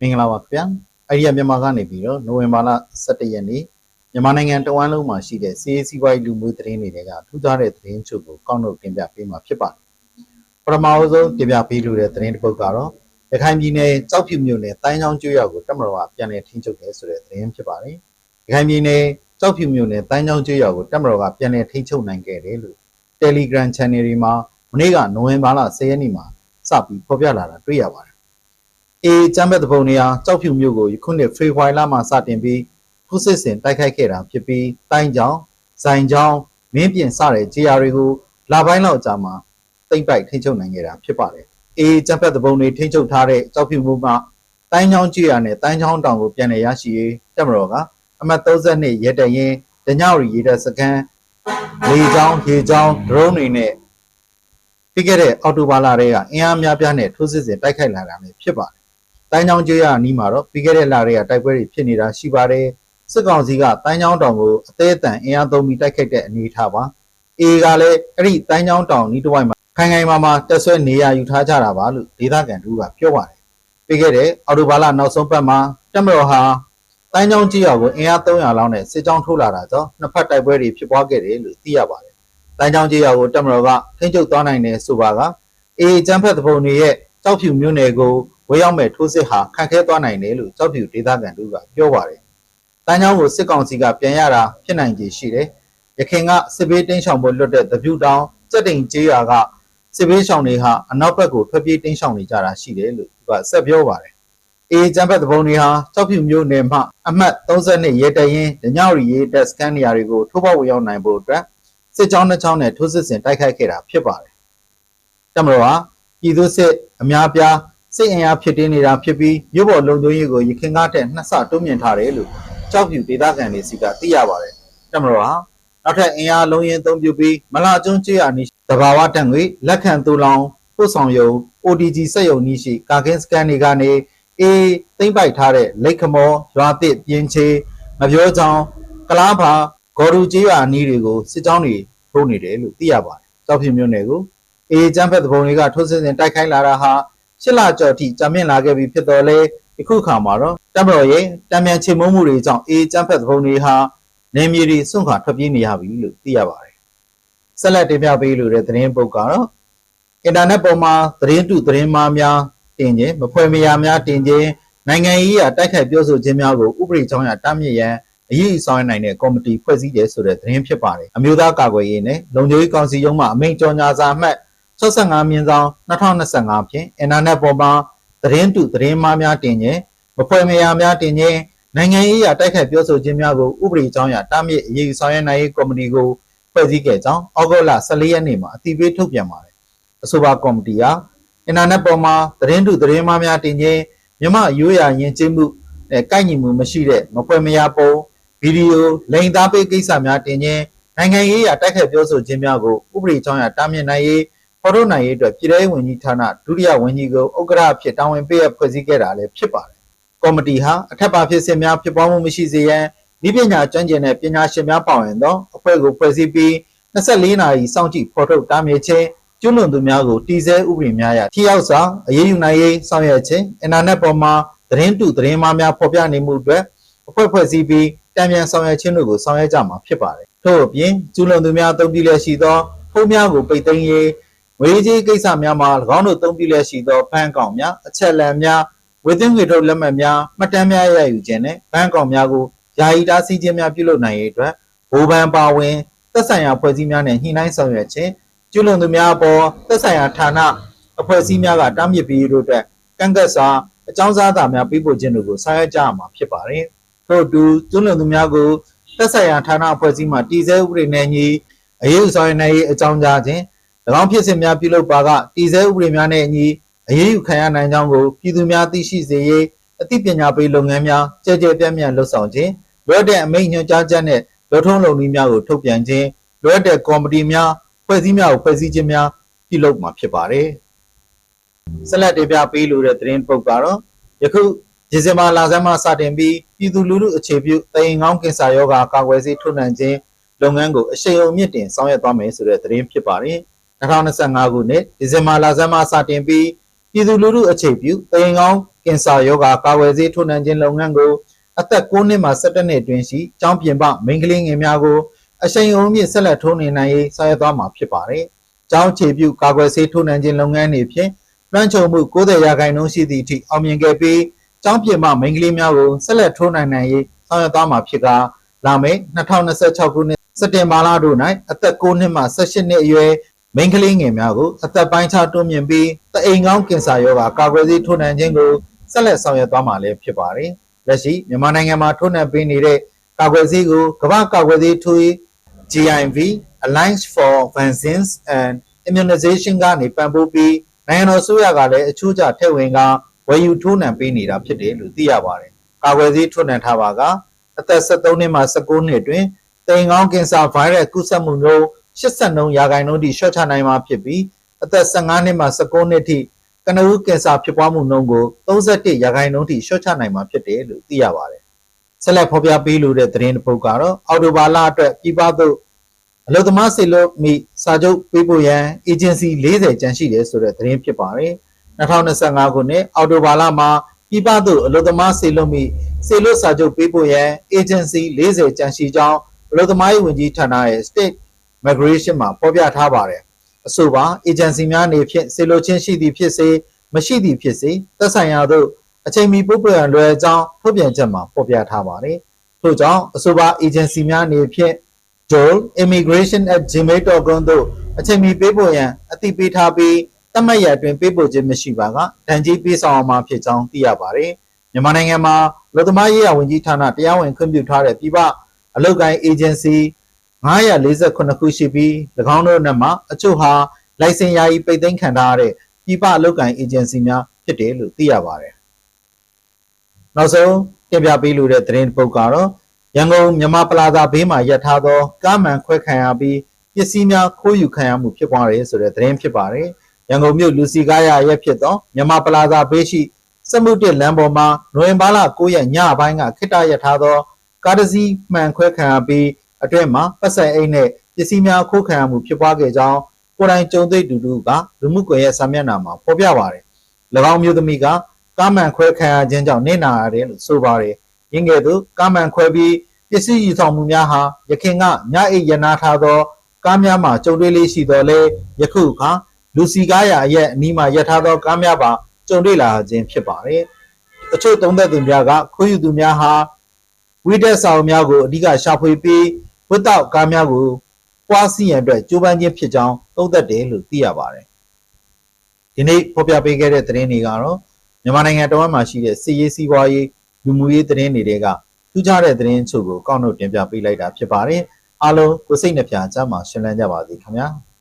မင်္ဂလာပါခင်ဗျာအိုင်ဒီယာမြန်မာကနေပြီးတော့နိုဝင်ဘာလ17ရက်နေ့မြန်မာနိုင်ငံတဝန်းလုံးမှာရှိတဲ့စီးစီးပွားရေးလူမှုသတင်းတွေကထူးခြားတဲ့သတင်းချုပ်ကိုကောက်နှုတ်တင်ပြပေးမှာဖြစ်ပါတယ်ပထမအဆုံးတင်ပြပေးလိုတဲ့သတင်းတစ်ပုဒ်ကတော့ရခိုင်ပြည်နယ်ကြောက်ဖြူမြို့နယ်တိုင်းချောင်းကျွော်ကိုတက်မတော်ကပြန်လည်ထိန်းချုပ်တယ်ဆိုတဲ့သတင်းဖြစ်ပါတယ်ရခိုင်ပြည်နယ်ကြောက်ဖြူမြို့နယ်တိုင်းချောင်းကျွော်ကိုတက်မတော်ကပြန်လည်ထိန်းချုပ်နိုင်ခဲ့တယ်လို့ Telegram Channel တွေမှာမနေ့ကနိုဝင်ဘာလ10ရက်နေ့မှာစပြီးဖော်ပြလာတာတွေ့ရပါတယ် အေချမ်းဘက်တပုံနေရာကြောက်ဖြူမြို့ကိုယခုနှစ်ဖေဖော်ဝါရီလမှာစတင်ပြီးခုစစ်စင်တိုက်ခိုက်ခဲ့တာဖြစ်ပြီးတိုင်းချောင်းဇိုင်ချောင်းမင်းပြင်စတဲ့ကြေးရာတွေကိုလာပိုင်းလောက်ကြာမှာတိမ့်ပိုက်ထိန်းချုပ်နိုင်ခဲ့တာဖြစ်ပါတယ်အေချမ်းဘက်တပုံတွေထိန်းချုပ်ထားတဲ့ကြောက်ဖြူမြို့မှာတိုင်းချောင်းကြေးရာနဲ့တိုင်းချောင်းတောင်ကိုပြန်လည်ရရှိရေးတက်မတော်ကအမှတ်32ရဲတရင်ဒညဝရီရဲတပ်စခန်းလေချောင်းရေချောင်းဒရုန်းတွေနဲ့ပြီးခဲ့တဲ့အောက်တိုဘာလတည်းကအင်အားများပြားနဲ့ထိုးစစ်ဆင်တိုက်ခိုက်လာတာလည်းဖြစ်ပါတယ်။ တိုင်းချောင်းကျွေးရအနီးမှာတော့ပြီးခဲ့တဲ့လတည်းကတိုက်ပွဲတွေဖြစ်နေတာရှိပါတယ်။စစ်ကောင်စီကတိုင်းချောင်းတောင်ကိုအသေးအတန်အင်အားသုံးပြီးတိုက်ခိုက်တဲ့အနေအထားပါ။အေကလည်းအဲ့ဒီတိုင်းချောင်းတောင်ဤတစ်ဝိုက်မှာခိုင်ခိုင်မာမာတက်ဆွဲနေရယူထားကြတာပါလို့ဒေသခံတို့ကပြောပါတယ်။ပြီးခဲ့တဲ့အောက်တိုဘာလနောက်ဆုံးပတ်မှာတက်မတော်ဟာတိုင်းချောင်းကြီးရွာကိုအင်အား300လောက်နဲ့စစ်ကြောင်းထိုးလာတာကြောင့်နှစ်ဖက်တိုက်ပွဲတွေဖြစ်ပွားခဲ့တယ်လို့သိရပါတယ်။တိုင်းချောင်းကြီးရွာကိုတက်မတော်ကထိန်းချုပ်သွားနိုင်တယ်ဆိုပါကအေကျန်းဖက်သဘုံတွေရဲ့ကြောက်ဖြူမြို့နယ်ကို ဝေရောက်မဲ့ထိုးစစ်ဟာခန့်ခဲသွားနိုင်တယ်လို့ကြောက်ဖြူဒေသခံတို့ကပြောပါတယ်။တိုင်းချောင်းကိုစစ်ကောင်စီကပြန်ရတာဖြစ်နိုင်ခြေရှိတယ်။ရခင်ကစစ်ဘေးတင်းရှောင်ဖို့လွတ်တဲ့သပြူတောင်စက်တိန်ကျေးရွာကစစ်ဘေးရှောင်တွေဟာအနောက်ဘက်ကိုထွက်ပြေးတင်းရှောင်နေကြတာရှိတယ်လို့သူကဆက်ပြောပါတယ်။အေကျန်းဖက်သဘုံတွေဟာကြောက်ဖြူမြို့နယ်မှအမှတ်32ရဲတရင်ဒညရီရဲတပ်စခန်းနေရာတွေကိုထိုးပေါက်ဝင်ရောက်နိုင်ဖို့အတွက်စစ်ကြောင်းနှစ်ကြောင်းနဲ့ထိုးစစ်ဆင်တိုက်ခိုက်ခဲ့တာဖြစ်ပါတယ်။တမတော်ဟာပြည်သူစစ်အများပြား စစ်အင်အားဖြစ်တင်းနေတာဖြစ်ပြီးမြို့ပေါ်လုံခြုံရေးကိုရခင်ကားတဲ့နှစ်ဆတိုးမြင့်ထားတယ်လို့ကြောက်ဖြူဒေသခံတွေစီကသိရပါတယ်။တမတော်ဟာနောက်ထပ်အင်အားလုံးရင်အသုံးပြုပြီးမလာကျွန်းကျေးရွာနီးတဘာဝတန်ငွေလက်ခံတူလောင်ပို့ဆောင်ယုံ ODG စက်ယုံနီးရှိကာကင်းစကန်တွေကနေအေးသိမ့်ပိုက်ထားတဲ့လိတ်ခမောရွာသစ်ပြင်းချေမပြောချောင်းကလားဖာဂေါ်ရူကျေးရွာနီးတွေကိုစစ်ကြောင်းတွေထိုးနေတယ်လို့သိရပါတယ်။ကြောက်ဖြူမြို့နယ်ကိုအေးချမ်းဖက်သဘုံတွေကထိုးစစ်ဆင်တိုက်ခိုင်းလာတာဟာ ရှစ်လကျော်အထိကြာမြင့်လာခဲ့ပြီဖြစ်တော်လဲယခုခါမှာတော့တပ်မတော်ရဲ့တံမြန်ချေမုံမှုတွေကြောင့်အေးချမ်းဖက်သဘုံတွေဟာနေမြေတွေစွန့်ခွာထွက်ပြေးနေရပြီလို့သိရပါတယ်။ဆက်လက်တင်ပြပေးလိုတဲ့သတင်းပုတ်ကတော့အင်တာနက်ပေါ်မှာသတင်းတုသတင်းမှားများတင်ခြင်းမဖွဲ့မရများတင်ခြင်းနိုင်ငံရေးအတိုက်ခိုက်ပြောဆိုခြင်းများကိုဥပဒေကြောင်းအရတားမြစ်ရန်အရေးအဆောင်နိုင်တဲ့ကော်မတီဖွဲ့စည်းတယ်ဆိုတဲ့သတင်းဖြစ်ပါတယ်အမျိုးသားကာကွယ်ရေးနဲ့လုံခြုံရေးကောင်စီရုံးမှအမိန့်ကြော်ညာစာအမှတ် 65မြင်းဆောင်2025ဖြင့်အင်တာနက်ပေါ်မှာသတင်းတုသတင်းမှားများတင်ခြင်းမဖွဲ့မရများတင်ခြင်းနိုင်ငံရေးအတိုက်ခိုက်ပြောဆိုခြင်းများကိုဥပဒေကြောင်းအရတားမြစ်အရေးအဆောင်နိုင်ရေးကော်မတီကိုဖွဲ့စည်းခဲ့ကြောင်းဩဂုတ်လ14ရက်နေ့မှာအတည်ပြုထုတ်ပြန်ပါတယ်အဆိုပါကော်မတီဟာအင်တာနက်ပေါ်မှာသတင်းတုသတင်းမှားများတင်ခြင်းမြမရိုးရာယဉ်ကျေးမှုနဲ့ကိုက်ညီမှုမရှိတဲ့မဖွဲ့မရပုံဗီဒီယိုလိန်သားပေးကိစ္စများတင်ခြင်းနိုင်ငံရေးအတိုက်ခတ်ပြောဆိုခြင်းများကိုဥပဒေချောင်းရတားမြစ်နိုင်ရေး ဖော်ထုတ်နိုင်ရေးအတွက်ပြည်ထောင်ဝင်ကြီးဌာနဒုတိယဝန်ကြီးကိုဥက္ကဋ္ဌဖြစ်တာဝန်ပေးရဖွဲ့စည်းခဲ့တာလည်းဖြစ်ပါတယ်။ကော်မတီဟာအထက်ပါဖြစ်စဉ်များဖြစ်ပွားမှုမရှိစေရန်ဤပညာကျွမ်းကျင်တဲ့ပညာရှင်များပါဝင်သောအဖွဲ့ကိုဖွဲ့စည်းပြီး24နာရီစောင့်ကြည့်ဖော်ထုတ်တားမြစ်ခြင်းကျွလွန်သူများကိုတည်ဆဲဥပဒေများအရထိရောက်စွာအရေးယူနိုင်ရေးဆောင်ရွက်ခြင်းအင်တာနက်ပေါ်မှာသတင်းတုသတင်းမှားများဖော်ပြနေမှုအတွက်အဖွဲ့ဖွဲ့စည်းပြီးတံမြန်ဆောင်ရွက်ခြင်းတို့ကိုဆောင်ရွက်ကြမှာဖြစ်ပါတယ်။ထို့အပြင်ကျူးလွန်သူများသုံးပြီးလျက်ရှိသောဖုန်းများကိုပိတ်သိမ်းရေး ငွေကြေးကိစ္စများမှာ၎င်းတို့သုံးပြီးလျက်ရှိသောဘဏ်ကောင်များအချက်အလက်များဝေသင်းငွေထုတ်လက်မှတ်များမှတ်တမ်းများရယူခြင်းနဲ့ဘဏ်ကောင်များကိုယာယီတားဆီးခြင်းများပြုလုပ်နိုင်ရေးအတွက်ဘိုးဘဏ်ပါဝင်သက်ဆိုင်ရာဖွဲ့စည်းများနဲ့ညှိနှိုင်းဆောင်ရွက်ခြင်းကျူးလွန်သူများအပေါ်သက်ဆိုင်ရာဌာနအဖွဲ့အစည်းများကတားမြစ်ပြီးတို့အတွက်ကန့်ကွက်စွာအကြောင်းစားတာများပေးပို့ခြင်းတို့ကိုဆောင်ရွက်ကြရမှာဖြစ်ပါတယ်။ထို့အတူကျွလွန်သူများကိုသက်ဆိုင်ရာဌာနအဖွဲ့အစည်းမှတည်ဆဲဥပဒေနဲ့ညီအရေးယူဆောင်ရွက်နိုင်ရေးအကြောင်းကြားခြင်း၎ င်းဖြစ်စဉ်များပြုလုပ်ပါကတည်ဆဲဥပဒေများနဲ့အညီအရေးယူခံရနိုင်ကြောင်းကိုပြည်သူများသိရှိစေရေးအသိပညာပေးလုပ်ငန်းများကြဲကြဲပြန့်ပြန့်လှုပ်ဆောင်ခြင်းလွတ်တဲ့အမိန့်ညွှန်ကြားချက်နဲ့လွတ်ထုံးလုပ်နည်းများကိုထုတ်ပြန်ခြင်းလွတ်တဲ့ကော်မတီများဖွဲ့စည်းများကိုဖွဲ့စည်းခြင်းများပြုလုပ်မှာဖြစ်ပါတယ်။ဆက်လက်တင်ပြပေးလိုတဲ့သတင်းပုတ်ကတော့ယခုဒီဇင်ဘာလဆန်းမှစတင်ပြီးပြည်သူလူထုအခြေပြုတရင်ကောင်းကင်ဆာရောဂါကာကွယ်ဆေးထုတ်နှံခြင်းလုပ်ငန်းကိုအရှိန်အဟုန်မြင့်တင်ဆောင်ရွက်သွားမယ်ဆိုတဲ့သတင်းဖြစ်ပါတယ်။ 2025ခုနှစ်ဒီဇင်ဘာလဆန်းမှစတင်ပြီးပြည်သူလူထုအခြေပြုတရင်ကောင်းကင်ဆာရောဂါကာကွယ်ဆေးထိုးနှံခြင်းလုပ်ငန်းကိုအသက်9နှစ်မှ17နှစ်အတွင်းရှိကျောင်းပြင်ပမိန်းကလေးငယ်များကိုအရှိန်အဟုန်မြင့်ဆက်လက်ထိုးနှံနိုင်ရေးဆောင်ရွက်သွားမှာဖြစ်ပါတယ်။ကျောင်းခြေပြုကာကွယ်ဆေးထိုးနှံခြင်းလုပ်ငန်းတွေဖြင့်လွှမ်းခြုံမှု90ရာခိုင်နှုန်းရှိသည့်အထိအောင်မြင်ခဲ့ပြီးကျောင်းပြင်ပမိန်းကလေးများကိုဆက်လက်ထိုးနှံနိုင်ရေးဆောင်ရွက်သွားမှာဖြစ်ကလာမယ့်2026ခုနှစ်စက်တင်ဘာလတို့၌အသက်9နှစ်မှ18နှစ်အရွယ် မိန်းကလေးငယ်များကိုအသက်ပိုင်းခြားတွန်းမြင့်ပြီးတအိမ်ကောင်းကင်ဆာရောဂါကာကွယ်ဆေးထိုးနှံခြင်းကိုဆက်လက်ဆောင်ရွက်သွားမှာလည်းဖြစ်ပါတယ်။လက်ရှိမြန်မာနိုင်ငံမှာထိုးနှံပေးနေတဲ့ကာကွယ်ဆေးကိုကမ္ဘာကာကွယ်ဆေးထိုးရေး GIV Alliance for Vaccines and Immunization ကနေပံ့ပိုးပြီးနိုင်ငံတော်အစိုးရကလည်းအချို့ကျထည့်ဝင်ကဝယ်ယူထိုးနှံပေးနေတာဖြစ်တယ်လို့သိရပါတယ်။ကာကွယ်ဆေးထိုးနှံထားပါကအသက်73နှစ်မှ19နှစ်အတွင်းတိမ်ကောင်းကင်ဆာဗိုင်းရပ်စ်ကူးစက်မှုမျိုး 83ရာခိုင်နှုန်းထိလျှော့ချနိုင်မှာဖြစ်ပြီးအသက်15နှစ်မှ19နှစ်ထိကနဦးကင်ဆာဖြစ်ပွားမှုနှုန်းကို31ရာခိုင်နှုန်းထိလျှော့ချနိုင်မှာဖြစ်တယ်လို့သိရပါတယ်။ဆက်လက်ဖော်ပြပေးလိုတဲ့သတင်းတစ်ပုဒ်ကတော့အော်တိုဘာလအတွက်ပြည်ပသို့အလုသမားစေလို့မိစာချုပ်ပေးဖို့ရန် agency 40ကျန်ရှိတယ်ဆိုတဲ့သတင်းဖြစ်ပါတယ်။2025ခုနှစ်အော်တိုဘာလမှာပြည်ပသို့အလုသမားစေလို့မိစေလို့စာချုပ်ပေးဖို့ရန် agency 40ကျန်ရှိကြောင်းအလုသမားရေးဝန်ကြီးဌာနရဲ့ state migration မှာဖော်ပြထားပါတယ်။အဆိုပါ agency များအနေဖြင့်စေလိုချင်းရှိသည်ဖြစ်စေမရှိသည်ဖြစ်စေသက်ဆိုင်ရာသို့အချိန်မီပို့ပြန်လွယ်ကြောင်းထုတ်ပြန်ချက်မှာဖော်ပြထားပါတယ်။ထို့ကြောင့်အဆိုပါ agency များအနေဖြင့် joel.immigration@gmail.com သို့အချိန်မီပေးပို့ရန်အသိပေးထားပြီးတတ်မှတ်ရအတွင်ပေးပို့ခြင်းမရှိပါကဒဏ်ကြီးပေးဆောင်အောင်မှာဖြစ်ကြောင်းသိရပါတယ်။မြန်မာနိုင်ငံမှာလူသမားရေးရာဝန်ကြီးဌာနတရားဝင်ခွင့်ပြုထားတဲ့ပြည်ပအလုပ်ကိုင်း agency 948ခုရှိပြီး၎င်းတို့နဲ့မှအချို့ဟာလိုင်စင်ယာယီပိတ်သိမ်းခံထားရတဲ့ပြည်ပအလုပ်ကိုင်အေဂျင်စီများဖြစ်တယ်လို့သိရပါတယ်။နောက်ဆုံးတင်ပြပေးလိုတဲ့သတင်းတစ်ပုဒ်ကတော့ရန်ကုန်မြမပလာဇာဘေးမှာရပ်ထားသောကားမှန်ခွဲခံရပြီးပစ္စည်းများခိုးယူခံရမှုဖြစ်ပွားတယ်ဆိုတဲ့သတင်းဖြစ်ပါတယ်။ရန်ကုန်မြို့လူစီကားရရက်ဖြစ်သောမြမပလာဇာဘေးရှိစမှုတစ်လမ်းပေါ်မှာနိုဝင်ဘာလ9ရက်ညပိုင်းကခိတ္တရပ်ထားသောကားတစ်စီးမှန်ခွဲခံရပြီး အတွင်းမှာပတ်ဆိုင်အိတ်နဲ့ပစ္စည်းများခိုးခံရမှုဖြစ်ပွားခဲ့ကြောင်းကိုယ်တိုင်ကြုံတွေ့တူတူကလူမှုကွန်ရက်စာမျက်နှာမှာဖော်ပြပါတယ်။၎င်းမျိုးသမီးကကားမှန်ခွဲခံရခြင်းကြောင့်နေနာရတယ်လို့ဆိုပါတယ်။ရင်းငယ်သူကားမှန်ခွဲပြီးပစ္စည်းယူဆောင်မှုများဟာရခင်ကညအိတ်ရနာထားသောကားများမှာကြုံတွေ့လေးရှိတော်လဲယခုအခါလူစီကားရအရက်အနီးမှာရပ်ထားသောကားများပါကြုံတွေ့လာခြင်းဖြစ်ပါတယ်။အချို့သုံးသက်သူများကခိုးယူသူများဟာဝိတက်ဆောင်များကိုအဓိကရှာဖွေပြီး ဝတ်တောက်ကားများကိုပွားစီရန်အတွက်ကြိုးပမ်းခြင်းဖြစ်ကြောင်းသုံးသပ်တယ်လို့သိရပါတယ်။ဒီနေ့ဖော်ပြပေးခဲ့တဲ့သတင်းတွေကတော့မြန်မာနိုင်ငံတော်မှာရှိတဲ့စီရေးစီးပွားရေးလူမှုရေးသတင်းတွေကထူးခြားတဲ့သတင်းအချို့ကိုကောက်နှုတ်တင်ပြပေးလိုက်တာဖြစ်ပါတယ်။အားလုံးကိုစိတ်နှပြချမ်းမှာရှင်းလန်းကြပါစေခင်ဗျာ။